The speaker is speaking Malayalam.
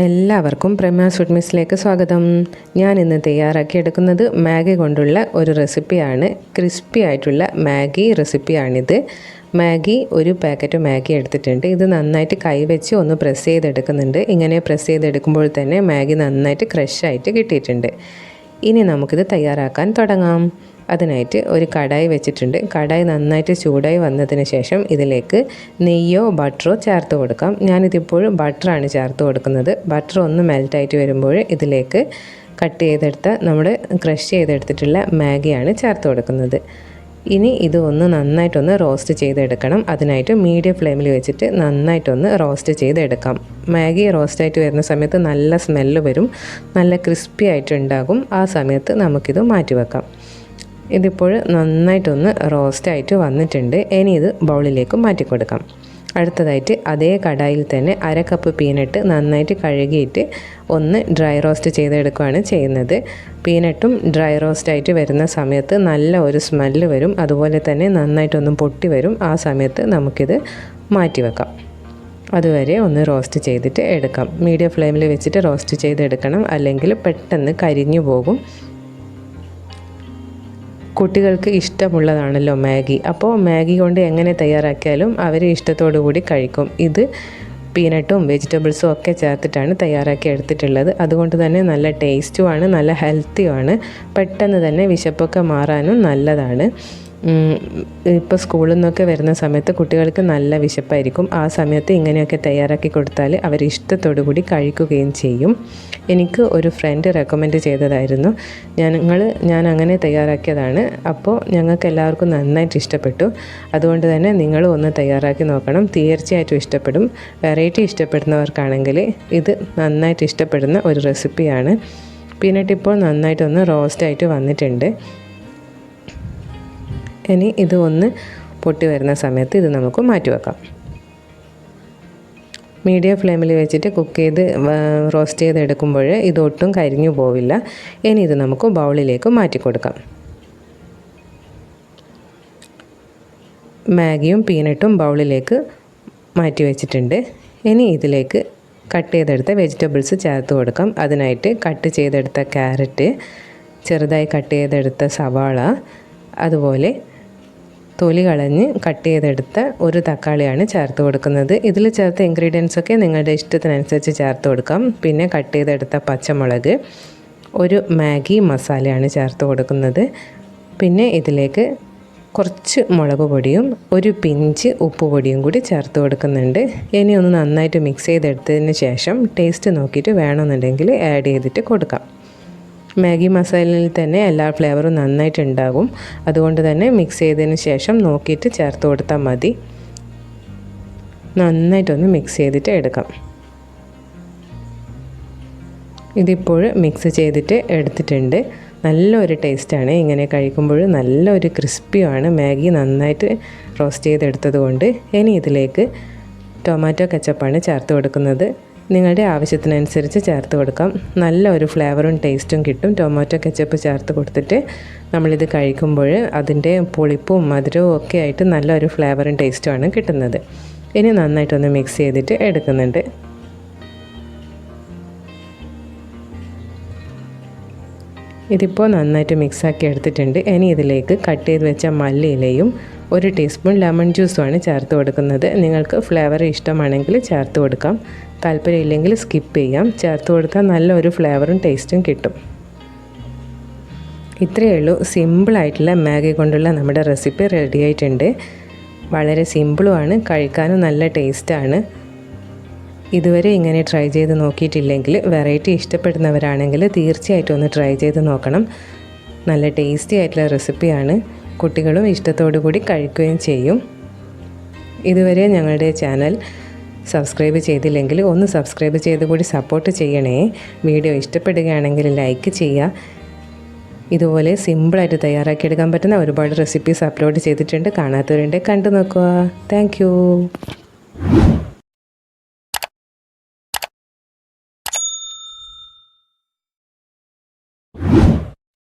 എല്ലാവർക്കും പ്രമ ഫുഡ് മിസ്സിലേക്ക് സ്വാഗതം. ഞാൻ ഇന്ന് തയ്യാറാക്കിയെടുക്കുന്നത് മാഗി കൊണ്ടുള്ള ഒരു റെസിപ്പിയാണ്. ക്രിസ്പി ആയിട്ടുള്ള മാഗി റെസിപ്പിയാണിത്. മാഗി ഒരു പാക്കറ്റ് മാഗി എടുത്തിട്ടുണ്ട്. ഇത് നന്നായിട്ട് കൈവച്ച് ഒന്ന് പ്രസ് ചെയ്തെടുക്കുന്നുണ്ട്. ഇങ്ങനെ പ്രസ് ചെയ്തെടുക്കുമ്പോൾ തന്നെ മാഗി നന്നായിട്ട് ക്രഷായിട്ട് കിട്ടിയിട്ടുണ്ട്. ഇനി നമുക്കിത് തയ്യാറാക്കാൻ തുടങ്ങാം. അതിനായിട്ട് ഒരു കടായി വെച്ചിട്ടുണ്ട്. കടായി നന്നായിട്ട് ചൂടായി വന്നതിന് ശേഷം ഇതിലേക്ക് നെയ്യോ ബട്ടറോ ചേർത്ത് കൊടുക്കാം. ഞാനിതിപ്പോൾ ബട്ടറാണ് ചേർത്ത് കൊടുക്കുന്നത്. ബട്ടർ ഒന്ന് മെൽറ്റായിട്ട് വരുമ്പോൾ ഇതിലേക്ക് കട്ട് ചെയ്തെടുത്ത നമ്മൾ ക്രഷ് ചെയ്തെടുത്തിട്ടുള്ള മാഗിയാണ് ചേർത്ത് കൊടുക്കുന്നത്. ഇനി ഇത് ഒന്ന് നന്നായിട്ടൊന്ന് റോസ്റ്റ് ചെയ്തെടുക്കണം. അതിനായിട്ട് മീഡിയം ഫ്ലെയിമിൽ വെച്ചിട്ട് നന്നായിട്ടൊന്ന് റോസ്റ്റ് ചെയ്തെടുക്കാം. മാഗി റോസ്റ്റായിട്ട് വരുന്ന സമയത്ത് നല്ല സ്മെല്ല് വരും. നല്ല ക്രിസ്പി ആയിട്ടുണ്ടാകും. ആ സമയത്ത് നമുക്കിത് മാറ്റി വെക്കാം ഇതിപ്പോൾ നന്നായിട്ടൊന്ന് റോസ്റ്റായിട്ട് വന്നിട്ടുണ്ട്. ഇനി ഇത് ബൗളിലേക്ക് മാറ്റി കൊടുക്കാം അടുത്തതായിട്ട് അതേ കടായിൽ തന്നെ അര കപ്പ് പീനട്ട് നന്നായിട്ട് കഴുകിയിട്ട് ഒന്ന് ഡ്രൈ റോസ്റ്റ് ചെയ്തെടുക്കുകയാണ് ചെയ്യുന്നത്. പീനട്ടും ഡ്രൈ റോസ്റ്റായിട്ട് വരുന്ന സമയത്ത് നല്ല ഒരു സ്മെല്ല് വരും. അതുപോലെ തന്നെ നന്നായിട്ടൊന്ന് പൊട്ടി വരും. ആ സമയത്ത് നമുക്കിത് മാറ്റി വെക്കാം. അതുവരെ ഒന്ന് റോസ്റ്റ് ചെയ്തിട്ട് എടുക്കാം. മീഡിയം ഫ്ലെയിമിൽ വെച്ചിട്ട് റോസ്റ്റ് ചെയ്തെടുക്കണം. അല്ലെങ്കിൽ പെട്ടെന്ന് കരിഞ്ഞു പോകും. കുട്ടികൾക്ക് ഇഷ്ടമുള്ളതാണല്ലോ മാഗി. അപ്പോൾ മാഗി കൊണ്ട് എങ്ങനെ തയ്യാറാക്കിയാലും അവർ ഇഷ്ടത്തോടു കൂടി കഴിക്കും. ഇത് പീനട്ടും വെജിറ്റബിൾസും ഒക്കെ ചേർത്തിട്ടാണ് തയ്യാറാക്കി എടുത്തിട്ടുള്ളത്. അതുകൊണ്ട് തന്നെ നല്ല ടേസ്റ്റുമാണ് നല്ല ഹെൽത്തിയുമാണ് പെട്ടെന്ന് തന്നെ വിശപ്പൊക്കെ മാറാനും നല്ലതാണ്. ഇപ്പോൾ സ്കൂളിൽ നിന്നൊക്കെ വരുന്ന സമയത്ത് കുട്ടികൾക്ക് നല്ല വിശപ്പായിരിക്കും. ആ സമയത്ത് ഇങ്ങനെയൊക്കെ തയ്യാറാക്കി കൊടുത്താൽ അവർ ഇഷ്ടത്തോടു കൂടി കഴിക്കുകയും ചെയ്യും. എനിക്ക് ഒരു ഫ്രണ്ട് റെക്കമെൻഡ് ചെയ്തതായിരുന്നു. ഞങ്ങൾ ഞാൻ അങ്ങനെ തയ്യാറാക്കിയതാണ്. അപ്പോൾ ഞങ്ങൾക്ക് എല്ലാവർക്കും നന്നായിട്ട് ഇഷ്ടപ്പെട്ടു. അതുകൊണ്ട് തന്നെ നിങ്ങളും ഒന്ന് തയ്യാറാക്കി നോക്കണം. തീർച്ചയായിട്ടും ഇഷ്ടപ്പെടും. വെറൈറ്റി ഇഷ്ടപ്പെടുന്നവർക്കാണെങ്കിൽ ഇത് നന്നായിട്ട് ഇഷ്ടപ്പെടുന്ന ഒരു റെസിപ്പിയാണ് പീനട്ട് ഇപ്പോൾ നന്നായിട്ടൊന്ന് റോസ്റ്റായിട്ട് വന്നിട്ടുണ്ട്. ഇനി ഇത് ഒന്ന് പൊട്ടി വരുന്ന സമയത്ത് ഇത് നമുക്ക് മാറ്റി വെക്കാം. മീഡിയം ഫ്ലെയിമിൽ വെച്ചിട്ട് കുക്ക് ചെയ്ത് റോസ്റ്റ് ചെയ്ത് എടുക്കുമ്പോൾ ഇതൊട്ടും കരിഞ്ഞു പോവില്ല. ഇനി ഇത് നമുക്ക് ബൗളിലേക്ക് മാറ്റി കൊടുക്കാം. മാഗിയും പീനട്ടും ബൗളിലേക്ക് മാറ്റി വെച്ചിട്ടുണ്ട്. ഇനി ഇതിലേക്ക് കട്ട് ചെയ്തെടുത്ത വെജിറ്റബിൾസ് ചേർത്ത് കൊടുക്കാം. അതിനായിട്ട് കട്ട് ചെയ്തെടുത്ത ക്യാരറ്റ് ചെറുതായി കട്ട് ചെയ്തെടുത്ത സവാള അതുപോലെ തൊലി കളഞ്ഞ് കട്ട് ചെയ്തെടുത്ത ഒരു തക്കാളിയാണ് ചേർത്ത് കൊടുക്കുന്നത്. ഇതിൽ ചേർത്ത ഇൻഗ്രീഡിയൻസ് ഒക്കെ നിങ്ങളുടെ ഇഷ്ടത്തിനനുസരിച്ച് ചേർത്ത് കൊടുക്കാം. പിന്നെ കട്ട് ചെയ്തെടുത്ത പച്ചമുളക് ഒരു മാഗി മസാലയാണ് ചേർത്ത് കൊടുക്കുന്നത്. പിന്നെ ഇതിലേക്ക് കുറച്ച് മുളക് പൊടിയും ഒരു പിഞ്ച് ഉപ്പ് പൊടിയും കൂടി ചേർത്ത് കൊടുക്കുന്നുണ്ട്. ഇനി ഒന്ന് നന്നായിട്ട് മിക്സ് ചെയ്തെടുത്തതിന് ശേഷം ടേസ്റ്റ് നോക്കിയിട്ട് വേണമെന്നുണ്ടെങ്കിൽ ആഡ് ചെയ്തിട്ട് കൊടുക്കാം. മാഗി മസാലയിൽ തന്നെ എല്ലാ ഫ്ലേവറും നന്നായിട്ടുണ്ടാകും. അതുകൊണ്ട് തന്നെ മിക്സ് ചെയ്തതിന് ശേഷം നോക്കിയിട്ട് ചേർത്ത് കൊടുത്താൽ മതി. നന്നായിട്ടൊന്ന് മിക്സ് ചെയ്തിട്ട് എടുക്കാം. ഇതിപ്പോൾ മിക്സ് ചെയ്തിട്ട് എടുത്തിട്ടുണ്ട്. നല്ലൊരു ടേസ്റ്റാണ് ഇങ്ങനെ കഴിക്കുമ്പോൾ നല്ലൊരു ക്രിസ്പിയുമാണ് മാഗി നന്നായിട്ട് റോസ്റ്റ് ചെയ്തെടുത്തത് കൊണ്ട് ഇനി ഇതിലേക്ക് ടൊമാറ്റോ കച്ചപ്പാണ് ചേർത്ത് കൊടുക്കുന്നത്. നിങ്ങളുടെ ആവശ്യത്തിനനുസരിച്ച് ചേർത്ത് കൊടുക്കാം. നല്ല ഒരു ഫ്ലേവറും ടേസ്റ്റും കിട്ടും. ടൊമാറ്റോ കെച്ചപ്പ് ചേർത്ത് കൊടുത്തിട്ട് നമ്മളിത് കഴിക്കുമ്പോൾ അതിന്റെ പുളിപ്പും മധുരവും ഒക്കെ ആയിട്ട് നല്ലൊരു ഫ്ലേവറും ടേസ്റ്റുമാണ് കിട്ടുന്നത്. ഇനി നന്നായിട്ടൊന്ന് മിക്സ് ചെയ്തിട്ട് എടുക്കുന്നുണ്ട്. ഇതിപ്പോൾ നന്നായിട്ട് മിക്സാക്കി എടുത്തിട്ടുണ്ട്. ഇനി ഇതിലേക്ക് കട്ട് ചെയ്ത് വെച്ച മല്ലിയിലയും ഒരു ടീസ്പൂൺ ലെമൺ ജ്യൂസുമാണ് ചേർത്ത് കൊടുക്കുന്നത്. നിങ്ങൾക്ക് ഫ്ലേവർ ഇഷ്ടമാണെങ്കിൽ ചേർത്ത് കൊടുക്കാം. താല്പര്യമില്ലെങ്കിൽ സ്കിപ്പ് ചെയ്യാം. ചേർത്ത് കൊടുത്താൽ നല്ലൊരു ഫ്ലേവറും ടേസ്റ്റും കിട്ടും. ഇത്രയേ ഉള്ളൂ. സിമ്പിളായിട്ടുള്ള മാഗി കൊണ്ടുള്ള നമ്മുടെ റെസിപ്പി റെഡി ആയിട്ടുണ്ട്. വളരെ സിമ്പിളുമാണ് കഴിക്കാനും നല്ല ടേസ്റ്റാണ് ഇതുവരെ ഇങ്ങനെ ട്രൈ ചെയ്ത് നോക്കിയിട്ടില്ലെങ്കിൽ വെറൈറ്റി ഇഷ്ടപ്പെടുന്നവരാണെങ്കിൽ തീർച്ചയായിട്ടും ഒന്ന് ട്രൈ ചെയ്ത് നോക്കണം. നല്ല ടേസ്റ്റി ആയിട്ടുള്ള റെസിപ്പിയാണ് കുട്ടികളും ഇഷ്ടത്തോടു കൂടി കഴിക്കുകയും ചെയ്യും. ഇതുവരെ ഞങ്ങളുടെ ചാനൽ സബ്സ്ക്രൈബ് ചെയ്തില്ലെങ്കിൽ ഒന്ന് സബ്സ്ക്രൈബ് ചെയ്ത് കൂടി സപ്പോർട്ട് ചെയ്യണേ. വീഡിയോ ഇഷ്ടപ്പെടുകയാണെങ്കിൽ ലൈക്ക് ചെയ്യുക. ഇതുപോലെ സിമ്പിളായിട്ട് തയ്യാറാക്കിയെടുക്കാൻ പറ്റുന്ന ഒരുപാട് റെസിപ്പീസ് അപ്ലോഡ് ചെയ്തിട്ടുണ്ട്. കാണാത്തവരുണ്ട് കണ്ടു നോക്കുക. താങ്ക്